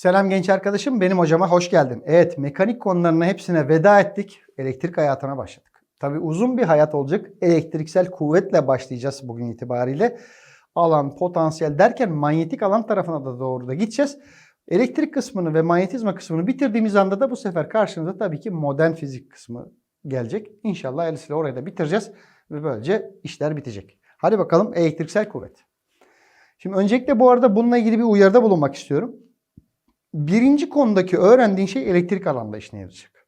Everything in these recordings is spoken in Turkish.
Selam genç arkadaşım, benim hocama hoş geldin. Evet, mekanik konularına hepsine veda ettik. Elektrik hayatına başladık. Tabii uzun bir hayat olacak. Elektriksel kuvvetle başlayacağız bugün itibariyle. Alan, potansiyel derken manyetik alan tarafına da doğru da gideceğiz. Elektrik kısmını ve manyetizma kısmını bitirdiğimiz anda da bu sefer karşınıza tabii ki modern fizik kısmı gelecek. İnşallah hayırlısıyla orayı da bitireceğiz ve böylece işler bitecek. Hadi bakalım elektriksel kuvvet. Şimdi öncelikle bu arada bununla ilgili bir uyarıda bulunmak istiyorum. Birinci konudaki öğrendiğin şey elektrik alanda işine yarayacak.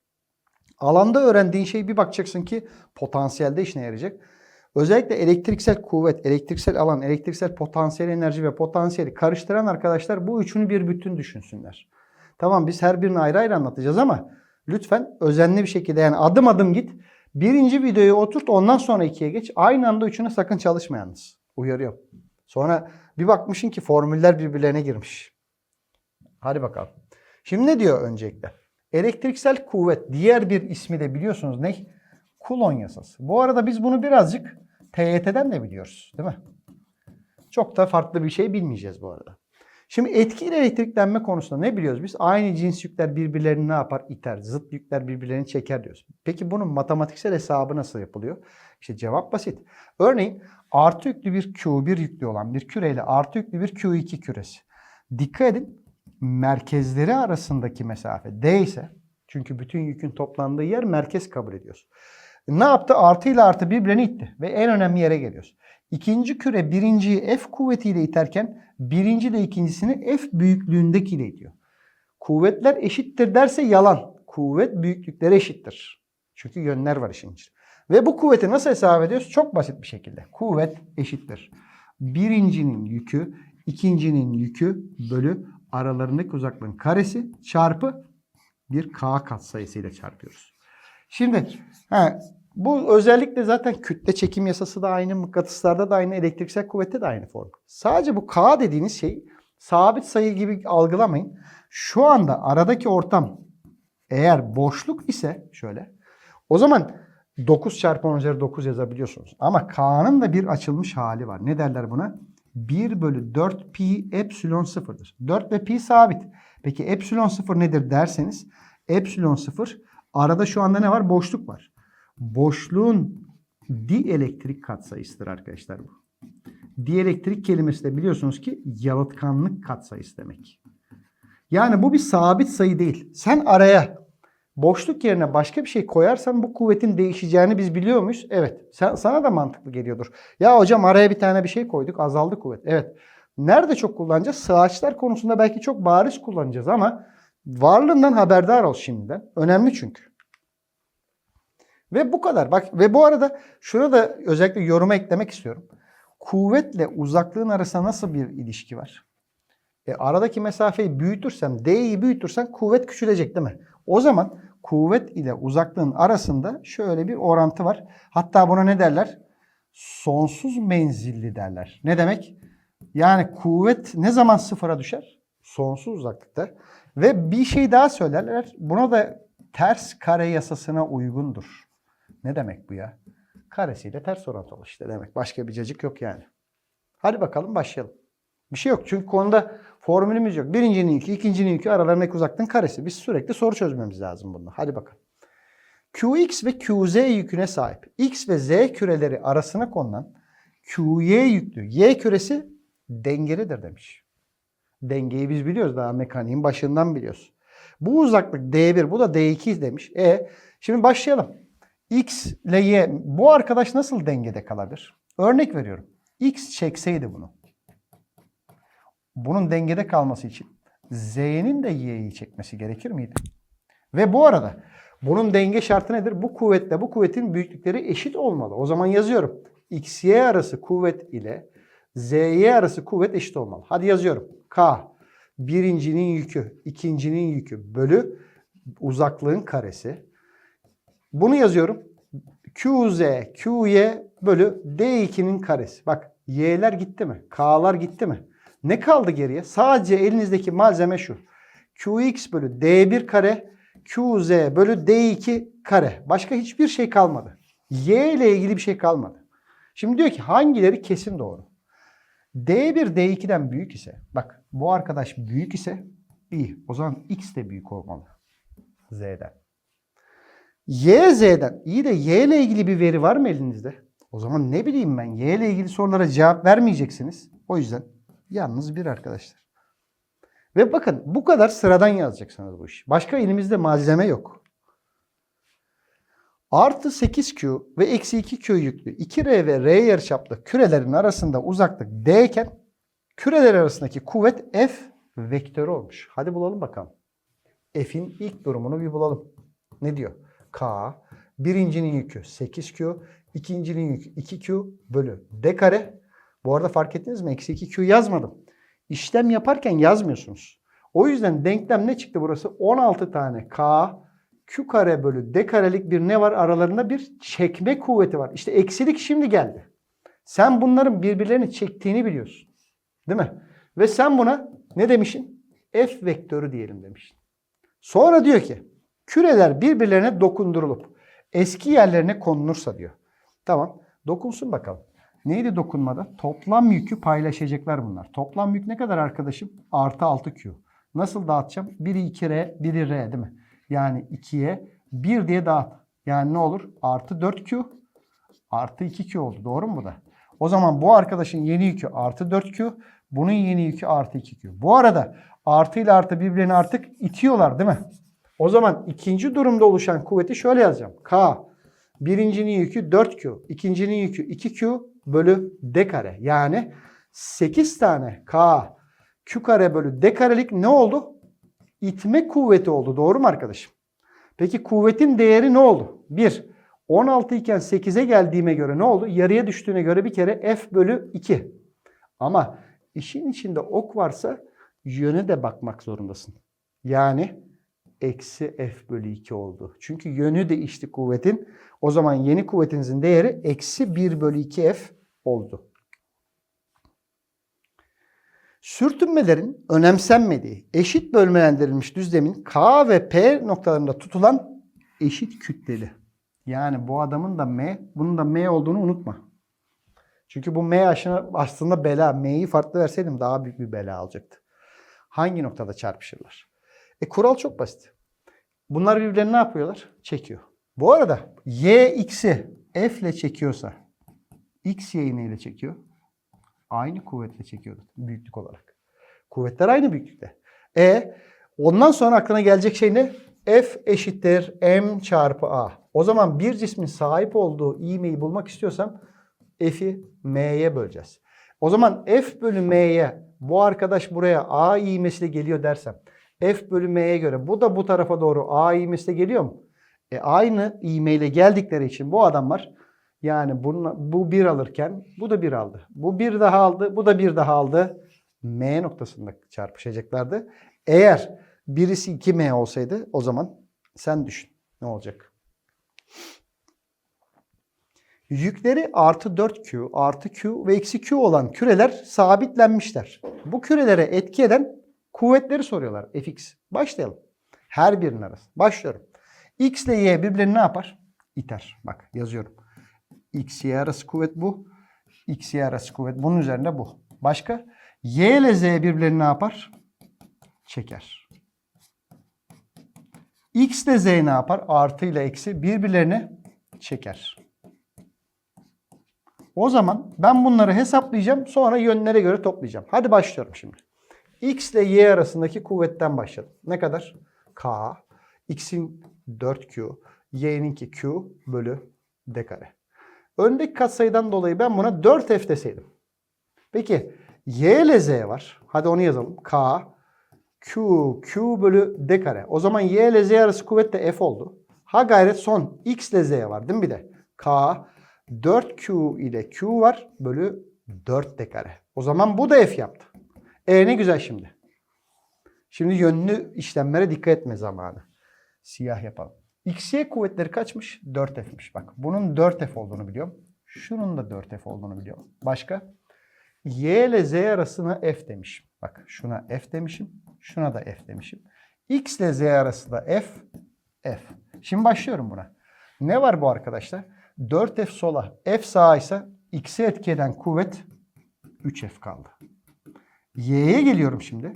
Alanda öğrendiğin şey bir bakacaksın ki potansiyelde işine yarayacak. Özellikle elektriksel kuvvet, elektriksel alan, elektriksel potansiyel enerji ve potansiyeli karıştıran arkadaşlar bu üçünü bir bütün düşünsünler. Tamam biz her birini ayrı ayrı anlatacağız ama lütfen özenli bir şekilde yani adım adım git. Birinci videoyu oturt ondan sonra ikiye geç. Aynı anda üçüne sakın çalışma yalnız. Uyarıyorum. Sonra bir bakmışsın ki formüller birbirlerine girmiş. Hadi bakalım. Şimdi ne diyor öncelikle? Elektriksel kuvvet diğer bir ismi de biliyorsunuz ne? Coulomb yasası. Bu arada biz bunu birazcık TYT'den de biliyoruz değil mi? Çok da farklı bir şey bilmeyeceğiz bu arada. Şimdi etkili elektriklenme konusunda ne biliyoruz biz? Aynı cins yükler birbirlerini ne yapar? İter. Zıt yükler birbirlerini çeker diyoruz. Peki bunun matematiksel hesabı nasıl yapılıyor? İşte cevap basit. Örneğin artı yüklü bir Q1 yüklü olan bir küreyle artı yüklü bir Q2 küresi. Dikkat edin merkezleri arasındaki mesafe D ise çünkü bütün yükün toplandığı yer merkez kabul ediyoruz. Ne yaptı? Artı ile artı birbirini itti ve en önemli yere geliyoruz. İkinci küre birinciyi F kuvvetiyle iterken birinci de ikincisini F büyüklüğündekiyle itiyor. Kuvvetler eşittir derse yalan. Kuvvet büyüklükleri eşittir. Çünkü yönler var işin içinde. Ve bu kuvveti nasıl hesap ediyoruz? Çok basit bir şekilde. Kuvvet eşittir. Birincinin yükü, ikincinin yükü bölü aralarındaki uzaklığın karesi çarpı bir k katsayısıyla çarpıyoruz. Şimdi he, bu özellikle zaten kütle çekim yasası da aynı, mıknatıslarda da aynı, elektriksel kuvvette de aynı form. Sadece bu k dediğiniz şey sabit sayı gibi algılamayın. Şu anda aradaki ortam eğer boşluk ise şöyle o zaman 9 çarpı 10 üzeri 9 yazabiliyorsunuz. Ama k'nın da bir açılmış hali var. Ne derler buna? 1 bölü 4 pi epsilon sıfırdır. 4 ve pi sabit. Peki epsilon sıfır nedir derseniz epsilon sıfır arada şu anda ne var? Boşluk var. Boşluğun dielektrik katsayısıdır arkadaşlar bu. Dielektrik kelimesi de biliyorsunuz ki yalıtkanlık katsayısı demek. Yani bu bir sabit sayı değil. Sen araya boşluk yerine başka bir şey koyarsan bu kuvvetin değişeceğini biz biliyor muyuz? Evet. Sen, sana da mantıklı geliyordur. Ya hocam araya bir tane bir şey koyduk azaldı kuvvet. Evet. Nerede çok kullanacağız? Sığaçlar konusunda belki çok bariz kullanacağız ama varlığından haberdar ol şimdiden. Önemli çünkü. Ve bu kadar. Bak ve bu arada şunu da özellikle yoruma eklemek istiyorum. Kuvvetle uzaklığın arasında nasıl bir ilişki var? E, aradaki mesafeyi büyütürsem, D'yi büyütürsen kuvvet küçülecek değil mi? O zaman kuvvet ile uzaklığın arasında şöyle bir orantı var. Hatta buna ne derler? Sonsuz menzilli derler. Ne demek? Yani kuvvet ne zaman sıfıra düşer? Sonsuz uzaklıkta. Ve bir şey daha söylerler. Buna da ters kare yasasına uygundur. Ne demek bu ya? Karesiyle ters orantılı işte demek. Başka bir cacık yok yani. Hadi bakalım başlayalım. Bir şey yok çünkü konuda formülümüz yok. Birincinin yükü, ikincinin yükü aralarındaki uzaklığın karesi. Biz sürekli soru çözmemiz lazım bununla. Hadi bakalım. Qx ve Qz yüküne sahip. X ve Z küreleri arasına konulan Qy yüklü Y küresi dengelidir demiş. Dengeyi biz biliyoruz daha mekaniğin başından biliyoruz. Bu uzaklık D1 bu da D2 demiş. E şimdi başlayalım. X ile Y bu arkadaş nasıl dengede kalabilir? Örnek veriyorum. X çekseydi bunu. Bunun dengede kalması için Z'nin de Y'yi çekmesi gerekir miydi? Ve bu arada bunun denge şartı nedir? Bu kuvvetle bu kuvvetin büyüklükleri eşit olmalı. O zaman yazıyorum. XY arası kuvvet ile ZY arası kuvvet eşit olmalı. Hadi yazıyorum. K birincinin yükü, ikincinin yükü bölü uzaklığın karesi. Bunu yazıyorum. QZ, QY bölü D2'nin karesi. Bak Y'ler gitti mi? K'lar gitti mi? Ne kaldı geriye? Sadece elinizdeki malzeme şu. Qx bölü D1 kare, Qz bölü D2 kare. Başka hiçbir şey kalmadı. Y ile ilgili bir şey kalmadı. Şimdi diyor ki hangileri kesin doğru? D1 D2'den büyük ise, bak bu arkadaş büyük ise İyi. O zaman x de büyük olmalı. Z'den. Y Z'den. İyi de Y ile ilgili bir veri var mı elinizde? O zaman ne bileyim ben Y ile ilgili sorulara cevap vermeyeceksiniz. O yüzden yalnız bir arkadaşlar. Ve bakın bu kadar sıradan yazacaksınız bu işi. Başka elimizde malzeme yok. Artı 8Q ve eksi 2Q yüklü 2R ve R yarıçaplı kürelerin arasında uzaklık D iken küreler arasındaki kuvvet F vektörü olmuş. Hadi bulalım bakalım. F'in ilk durumunu bir bulalım. Ne diyor? K, birincinin yükü 8Q, ikincinin yükü 2Q bölü D kare. Bu arada fark ettiniz mi? Eksi 2Q yazmadım. İşlem yaparken yazmıyorsunuz. O yüzden denklem ne çıktı burası? 16 tane K, Q kare bölü D karelik bir ne var? Aralarında bir çekme kuvveti var. İşte eksilik şimdi geldi. Sen bunların birbirlerini çektiğini biliyorsun. Değil mi? Ve sen buna ne demişsin? F vektörü diyelim demişsin. Sonra diyor ki küreler birbirlerine dokundurulup eski yerlerine konulursa diyor. Tamam dokunsun bakalım. Neydi dokunmada? Toplam yükü paylaşacaklar bunlar. Toplam yük ne kadar arkadaşım? Artı 6Q. Nasıl dağıtacağım? Biri 2R, biri R değil mi? Yani 2'ye 1 diye dağıt. Yani ne olur? Artı 4Q artı 2Q oldu. Doğru mu bu da? O zaman bu arkadaşın yeni yükü artı 4Q. Bunun yeni yükü artı 2Q. Bu arada artı ile artı birbirini artık itiyorlar değil mi? O zaman ikinci durumda oluşan kuvveti şöyle yazacağım. K. Birincinin yükü 4Q. ikincinin yükü 2Q bölü D kare. Yani 8 tane K Q kare bölü D karelik ne oldu? İtme kuvveti oldu. Doğru mu arkadaşım? Peki kuvvetin değeri ne oldu? 1. 16 iken 8'e geldiğime göre ne oldu? Yarıya düştüğüne göre bir kere F bölü 2. Ama işin içinde ok varsa yöne de bakmak zorundasın. Yani eksi F bölü 2 oldu. Çünkü yönü değişti kuvvetin. O zaman yeni kuvvetinizin değeri eksi 1 bölü 2 F oldu. Sürtünmelerin önemsenmediği eşit bölmelendirilmiş düzlemin K ve P noktalarında tutulan eşit kütleli. Yani bu adamın da M, bunun da M olduğunu unutma. Çünkü bu M aslında bela. M'yi farklı verseydim daha büyük bir bela alacaktı. Hangi noktada çarpışırlar? E kural çok basit. Bunlar birbirlerini ne yapıyorlar? Çekiyor. Bu arada y x'i f ile çekiyorsa x y'yi neyle çekiyor? Aynı kuvvetle çekiyordu büyüklük olarak. Kuvvetler aynı büyüklükte. E ondan sonra aklına gelecek şey ne? F eşittir m çarpı a. O zaman bir cismin sahip olduğu ivmeyi bulmak istiyorsam f'i m'ye böleceğiz. O zaman f bölü m'ye bu arkadaş buraya a ivmesiyle geliyor dersem f bölü m'ye göre bu da bu tarafa doğru a ivmesiyle geliyor mu? E aynı ivmeyle geldikleri için bu adamlar yani bununla, bu bir alırken bu da bir aldı. Bu bir daha aldı, bu da bir daha aldı. M noktasında çarpışacaklardı. Eğer birisi 2M olsaydı o zaman sen düşün ne olacak? Yükleri artı 4Q, artı Q ve eksi Q olan küreler sabitlenmişler. Bu kürelere etki eden kuvvetleri soruyorlar. Fx. Başlayalım. Her birinin arası. Başlıyorum. X ile Y birbirini ne yapar? İter. Bak yazıyorum. X, Y arası kuvvet bu. X, Y arası kuvvet. Bunun üzerinde bu. Başka? Y ile Z birbirlerini ne yapar? Çeker. X ile Z ne yapar? Artı ile eksi birbirlerini çeker. O zaman ben bunları hesaplayacağım. Sonra yönlere göre toplayacağım. Hadi başlıyorum şimdi. X ile Y arasındaki kuvvetten başladım. Ne kadar? K. X'in 4Q. Y'ninki Q bölü D kare. Öndeki katsayıdan dolayı ben buna 4F deseydim. Peki Y ile Z var. Hadi onu yazalım. K, Q, Q bölü D kare. O zaman Y ile Z arası kuvvet de F oldu. Ha gayret son X ile Z var değil mi bir de? K, 4Q ile Q var bölü 4 D kare. O zaman bu da F yaptı. E ne güzel şimdi. Şimdi yönlü işlemlere dikkat etme zamanı. Siyah yapalım. XY kuvvetleri kaçmış? 4F'miş. Bak bunun 4F olduğunu biliyorum. Şunun da 4F olduğunu biliyorum. Başka? Y ile Z arasına F demişim. Bak şuna F demişim. Şuna da F demişim. X ile Z arası da F, F. Şimdi başlıyorum buna. Ne var bu arkadaşlar? 4F sola, F sağa ise X'e etki eden kuvvet 3F kaldı. Y'ye geliyorum şimdi.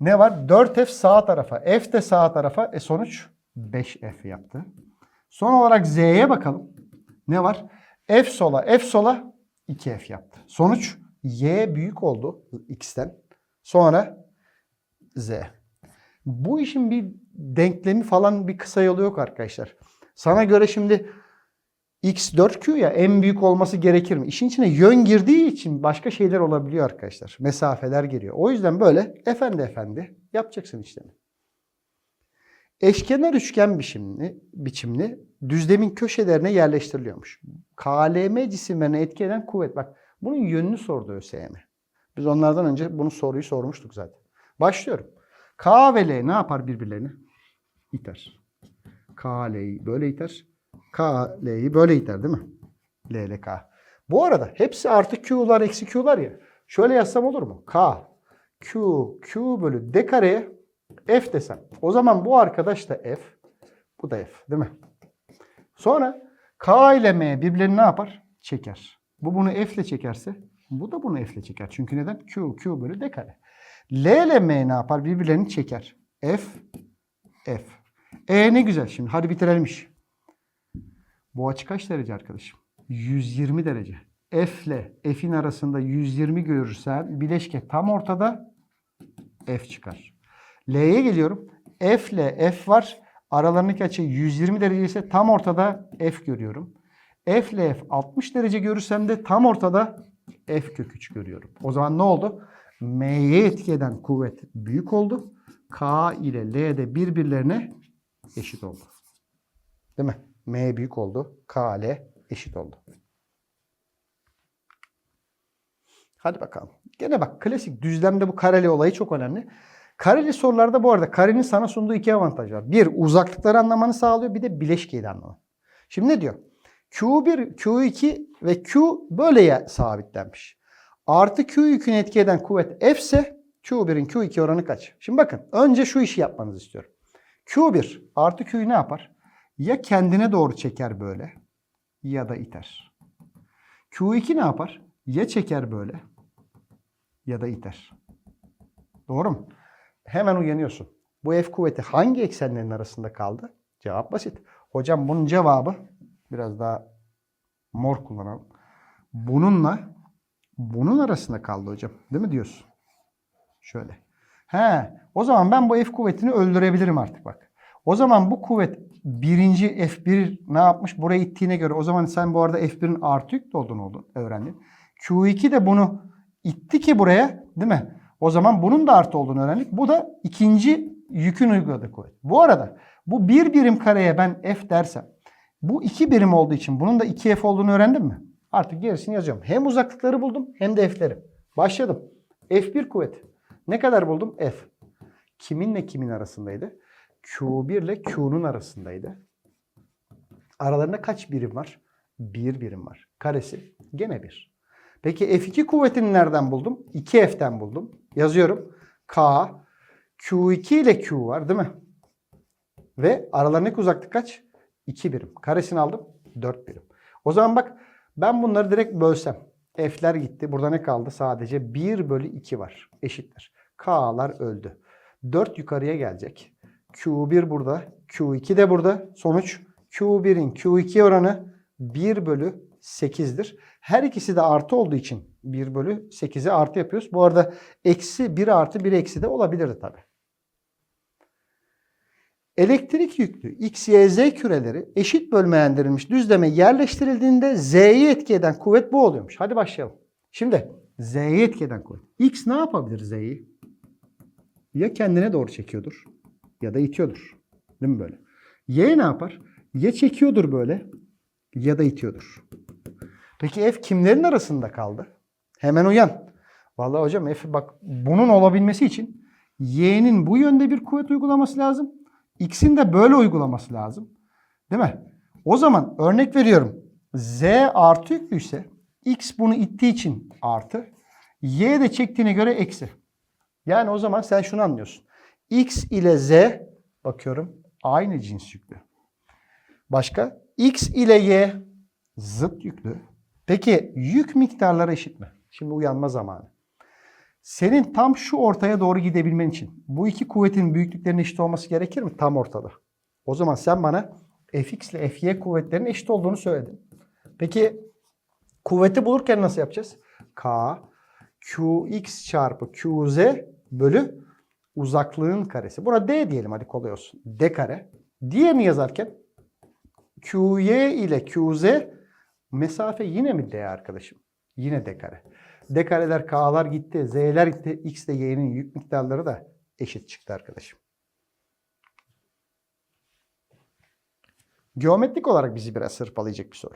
Ne var? 4F sağ tarafa. F de sağ tarafa. E sonuç 5F yaptı. Son olarak Z'ye bakalım. Ne var? F sola, F sola 2F yaptı. Sonuç Y büyük oldu X'ten. Sonra Z. Bu işin bir denklemi falan bir kısa yolu yok arkadaşlar. Sana göre şimdi X 4Q ya en büyük olması gerekir mi? İşin içine yön girdiği için başka şeyler olabiliyor arkadaşlar. Mesafeler giriyor. O yüzden böyle efendi efendi yapacaksın işlemi. Eşkenar üçgen biçimli, biçimli düzlemin köşelerine yerleştiriliyormuş. KLM cisimlerine etki eden kuvvet. Bak bunun yönünü sordu ÖSYM. Biz onlardan önce bunu soruyu sormuştuk zaten. Başlıyorum. K ve L ne yapar birbirlerini? İter. K, L'yi böyle iter. K, L'yi böyle iter değil mi? L ile K. Bu arada hepsi artı Q'lar eksi Q'lar ya. Şöyle yazsam olur mu? K, Q, Q bölü D kareye F desem. O zaman bu arkadaş da F. Bu da F değil mi? Sonra K ile M birbirlerini ne yapar? Çeker. Bu bunu F ile çekerse bu da bunu F ile çeker. Çünkü neden? Q, Q bölü D kare. L ile M ne yapar? Birbirlerini çeker. F, F. E ne güzel şimdi. Hadi bitirelim işi. Bu açı kaç derece arkadaşım? 120 derece. F ile F'in arasında 120 görürsen bileşke tam ortada F çıkar. L'ye geliyorum. F ile F var. Aralarındaki açı 120 derece ise tam ortada F görüyorum. F ile F 60 derece görürsem de tam ortada F kök 3 görüyorum. O zaman ne oldu? M'ye etki eden kuvvet büyük oldu. K ile L de birbirlerine eşit oldu. Değil mi? M büyük oldu. K L eşit oldu. Hadi bakalım. Gene bak klasik düzlemde bu kareli olayı çok önemli. Kareli sorularda bu arada karenin sana sunduğu iki avantaj var. Bir uzaklıkları anlamanı sağlıyor bir de bileşkeyi de anlamanı. Şimdi ne diyor? Q1, Q2 ve Q böyleye sabitlenmiş. Artı Q yükünü etki eden kuvvet F ise Q1'in Q2 oranı kaç? Şimdi bakın önce şu işi yapmanızı istiyorum. Q1 artı Q'yu ne yapar? Ya kendine doğru çeker böyle ya da iter. Q2 ne yapar? Ya çeker böyle ya da iter. Doğru mu? Hemen uyanıyorsun. Bu F kuvveti hangi eksenlerin arasında kaldı? Cevap basit. Hocam bunun cevabı biraz daha mor kullanalım. Bununla bunun arasında kaldı hocam. Değil mi diyorsun? Şöyle. He, o zaman ben bu F kuvvetini öldürebilirim artık bak. O zaman bu kuvvet birinci F1 ne yapmış? Buraya ittiğine göre o zaman sen bu arada F1'in artı yüklü olduğunu oldun, öğrendin. Q2 de bunu itti ki buraya değil mi? O zaman bunun da artı olduğunu öğrendik. Bu da ikinci yükün uyguladığı kuvvet. Bu arada bu bir birim kareye ben F dersem bu iki birim olduğu için bunun da 2F olduğunu öğrendim mi? Artık gerisini yazıyorum. Hem uzaklıkları buldum hem de F'leri. Başladım. F1 kuvveti. Ne kadar buldum? F. Kiminle kimin arasındaydı? Q1 ile Q'nun arasındaydı. Aralarında kaç birim var? Bir birim var. Karesi gene bir. Peki F2 kuvvetini nereden buldum? 2F'ten buldum. Yazıyorum. K, Q2 ile Q var değil mi? Ve aralarındaki uzaklık kaç? 2 birim. Karesini aldım. 4 birim. O zaman bak ben bunları direkt bölsem. F'ler gitti. Burada ne kaldı? Sadece 1 bölü 2 var. Eşittir. K'lar öldü. 4 yukarıya gelecek. Q1 burada. Q2 de burada. Sonuç Q1'in Q2 oranı 1 bölü 8'dir. Her ikisi de artı olduğu için 1 bölü 8'e artı yapıyoruz. Bu arada eksi 1 artı 1 eksi de olabilirdi tabi. Elektrik yüklü X, Y, Z küreleri eşit bölmeyendirilmiş düzleme yerleştirildiğinde Z'yi etki eden kuvvet bu oluyormuş. Hadi başlayalım. Şimdi Z'yi etki eden kuvvet. X ne yapabilir Z'yi? Ya kendine doğru çekiyordur ya da itiyordur. Değil mi böyle? Y ne yapar? Ya çekiyordur böyle ya da itiyordur. Peki F kimlerin arasında kaldı? Hemen uyan. Vallahi hocam F bak bunun olabilmesi için Y'nin bu yönde bir kuvvet uygulaması lazım. X'in de böyle uygulaması lazım. Değil mi? O zaman örnek veriyorum. Z artı yüklüyse X bunu ittiği için artı. Y de çektiğine göre eksi. Yani o zaman sen şunu anlıyorsun. X ile Z bakıyorum aynı cins yüklü. Başka? X ile Y zıt yüklü. Peki yük miktarları eşit mi? Şimdi uyanma zamanı. Senin tam şu ortaya doğru gidebilmen için bu iki kuvvetin büyüklüklerinin eşit olması gerekir mi? Tam ortada. O zaman sen bana fx ile fy kuvvetlerinin eşit olduğunu söyledin. Peki kuvveti bulurken nasıl yapacağız? K qx çarpı qz bölü uzaklığın karesi. Buna d diyelim hadi kolay olsun. d kare. Diğerini yazarken qy ile qz mesafe yine mi d arkadaşım? Yine d kare. D kareler k'lar gitti, z'ler gitti. X ile y'nin yük miktarları da eşit çıktı arkadaşım. Geometrik olarak bizi biraz hırpalayacak bir soru.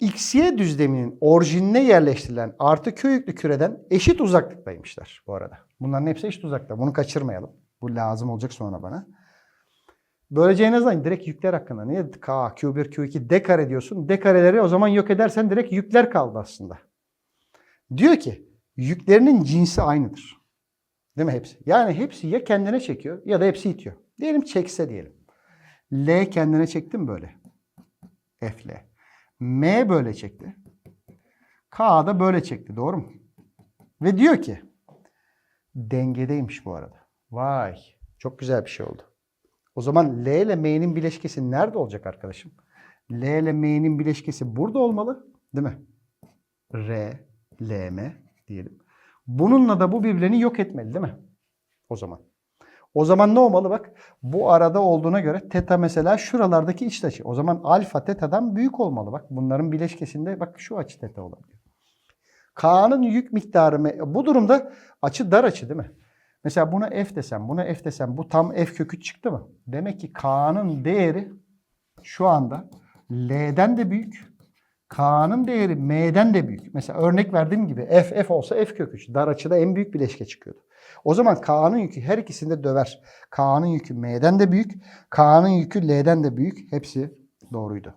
XY düzleminin orijinine yerleştirilen artı Q yüklü küreden eşit uzaklıktaymışlar bu arada. Bunların hepsi eşit uzakta. Bunu kaçırmayalım. Bu lazım olacak sonra bana. Böylece en azından direkt yükler hakkında. Niye K, Q1, Q2, D kare diyorsun? D kareleri o zaman yok edersen direkt yükler kaldı aslında. Diyor ki yüklerinin cinsi aynıdır. Değil mi hepsi? Yani hepsi ya kendine çekiyor ya da hepsi itiyor. Diyelim çekse diyelim. L kendine çekti mi böyle? F L. M böyle çekti. K da böyle çekti. Doğru mu? Ve diyor ki dengedeymiş bu arada. Vay. Çok güzel bir şey oldu. O zaman L ile M'nin bileşkesi nerede olacak arkadaşım? L ile M'nin bileşkesi burada olmalı. Değil mi? R, L, M diyelim. Bununla da bu birbirlerini yok etmeli değil mi? O zaman. O zaman ne olmalı bak? Bu arada olduğuna göre teta mesela şuralardaki iç açı. O zaman alfa tetadan büyük olmalı bak. Bunların bileşkesinde bak şu açı teta olabilir. K'nın yük miktarı bu durumda açı dar açı değil mi? Mesela buna f desem, buna f desem bu tam f kökü çıktı mı? Demek ki K'nın değeri şu anda L'den de büyük. K'nın değeri M'den de büyük. Mesela örnek verdiğim gibi f f olsa f kök 3. Dar açıda en büyük bileşke çıkıyordu. O zaman K'nın yükü her ikisinde döver. K'nın yükü M'den de büyük. K'nın yükü L'den de büyük. Hepsi doğruydu.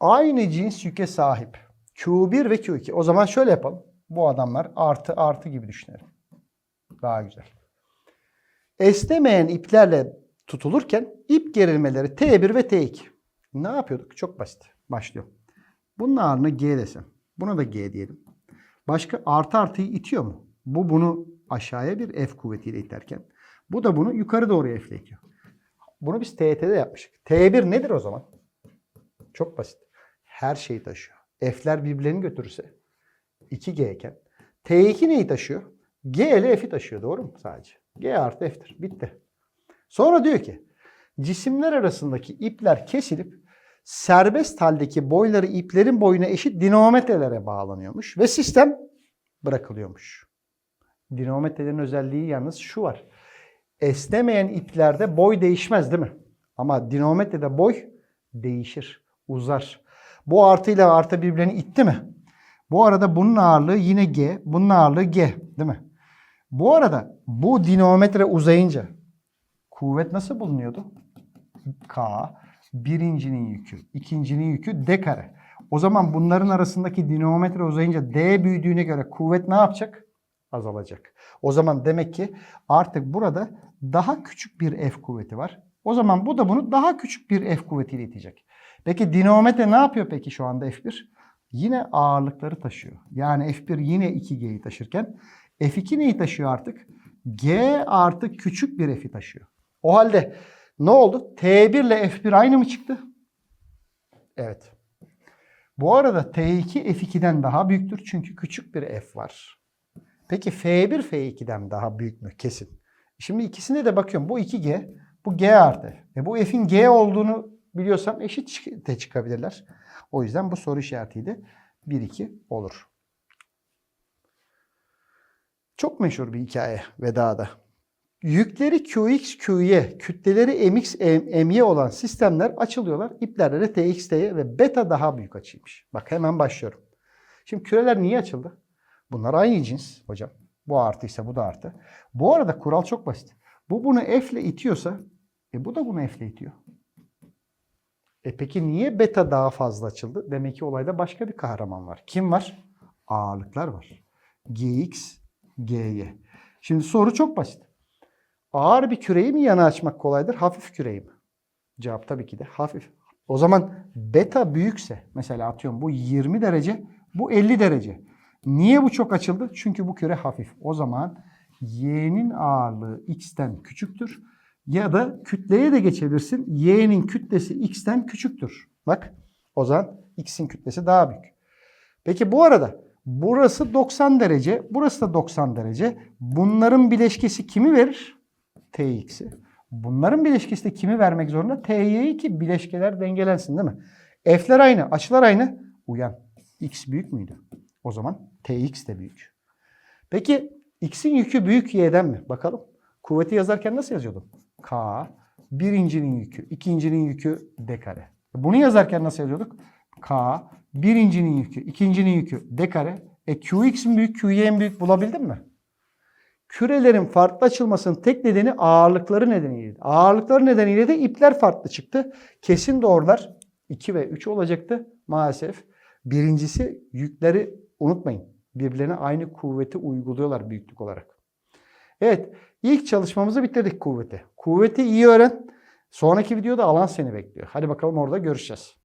Aynı cins yüke sahip. Q1 ve Q2. O zaman şöyle yapalım. Bu adamlar artı artı gibi düşünelim. Daha güzel. Esnemeyen iplerle tutulurken ip gerilmeleri T1 ve T2. Ne yapıyorduk? Çok basit. Başlıyorum. Bunun ağırlığına G desem. Buna da G diyelim. Başka artı artıyı itiyor mu? Bu bunu aşağıya bir F kuvvetiyle iterken. Bu da bunu yukarı doğru F ile itiyor. Bunu biz TET'de yapmıştık. T1 nedir o zaman? Çok basit. Her şeyi taşıyor. F'ler birbirlerini götürürse 2G iken T2 neyi taşıyor? G ile F'i taşıyor. Doğru mu sadece? G artı F'tir. Bitti. Sonra diyor ki cisimler arasındaki ipler kesilip serbest haldeki boyları iplerin boyuna eşit dinamometrelere bağlanıyormuş ve sistem bırakılıyormuş. Dinamometrelerin özelliği yalnız şu var. Esnemeyen iplerde boy değişmez değil mi? Ama dinamometrede boy değişir, uzar. Bu artıyla artı birbirlerini itti mi? Bu arada bunun ağırlığı yine G, bunun ağırlığı G değil mi? Bu arada bu dinamometre uzayınca kuvvet nasıl bulunuyordu? K, birincinin yükü, ikincinin yükü D kare. O zaman bunların arasındaki dinamometre uzayınca D büyüdüğüne göre kuvvet ne yapacak? Azalacak. O zaman demek ki artık burada daha küçük bir F kuvveti var. O zaman bu da bunu daha küçük bir F kuvvetiyle itecek. Peki dinamometre ne yapıyor peki şu anda F1? Yine ağırlıkları taşıyor. Yani F1 yine 2G'yi taşırken F2 neyi taşıyor artık? G artı küçük bir F'i taşıyor. O halde ne oldu? T1 ile F1 aynı mı çıktı? Evet. Bu arada T2 F2'den daha büyüktür çünkü küçük bir F var. Peki F1 F2'den daha büyük mü? Kesin. Şimdi ikisine de bakıyorum. Bu 2G, bu G artı. E bu F'in G olduğunu biliyorsam eşit de çıkabilirler. O yüzden bu soru işaretiyle 1-2 olur. Çok meşhur bir hikaye vedada. Yükleri QX, QY, kütleleri MX, MY olan sistemler açılıyorlar. İplerde de TX, TY ve beta daha büyük açıymış. Bak hemen başlıyorum. Şimdi küreler niye açıldı? Bunlar aynı cins hocam. Bu artıysa bu da artı. Bu arada kural çok basit. Bu bunu F ile itiyorsa e bu da bunu F ile itiyor. E peki niye beta daha fazla açıldı? Demek ki olayda başka bir kahraman var. Kim var? Ağırlıklar var. Gx, Gy. Şimdi soru çok basit. Ağır bir küreyi mi yana açmak kolaydır? Hafif küreyi mi? Cevap tabii ki de hafif. O zaman beta büyükse mesela atıyorum bu 20 derece Bu 50 derece. Niye bu çok açıldı? Çünkü bu küre hafif. O zaman y'nin ağırlığı x'ten küçüktür. Ya da kütleye de geçebilirsin. y'nin kütlesi x'ten küçüktür. Bak o zaman x'in kütlesi daha büyük. Peki bu arada burası 90 derece, burası da 90 derece. Bunların bileşkesi kimi verir? Tx'i. Bunların bileşkesi de kimi vermek zorunda? T'yi ki bileşkeler dengelensin değil mi? F'ler aynı, açılar aynı. Uyan. X büyük müydü? O zaman Tx de büyük. Peki x'in yükü büyük y'den mi? Bakalım. Kuvveti yazarken nasıl yazıyordum? K. Birincinin yükü, ikincinin yükü d kare. Bunu yazarken nasıl yazıyorduk? K. Birincinin yükü, ikincinin yükü d kare. E Qx mi büyük, Qy mi büyük bulabildin mi? Kürelerin farklı açılmasının tek nedeni ağırlıkları nedeniyle. Ağırlıkları nedeniyle de ipler farklı çıktı. Kesin doğrular 2 ve 3 olacaktı maalesef. Birincisi yükleri unutmayın. Birbirlerine aynı kuvveti uyguluyorlar büyüklük olarak. Evet ilk çalışmamızı bitirdik kuvveti. Kuvveti iyi öğren. Sonraki videoda alan seni bekliyor. Hadi bakalım orada görüşeceğiz.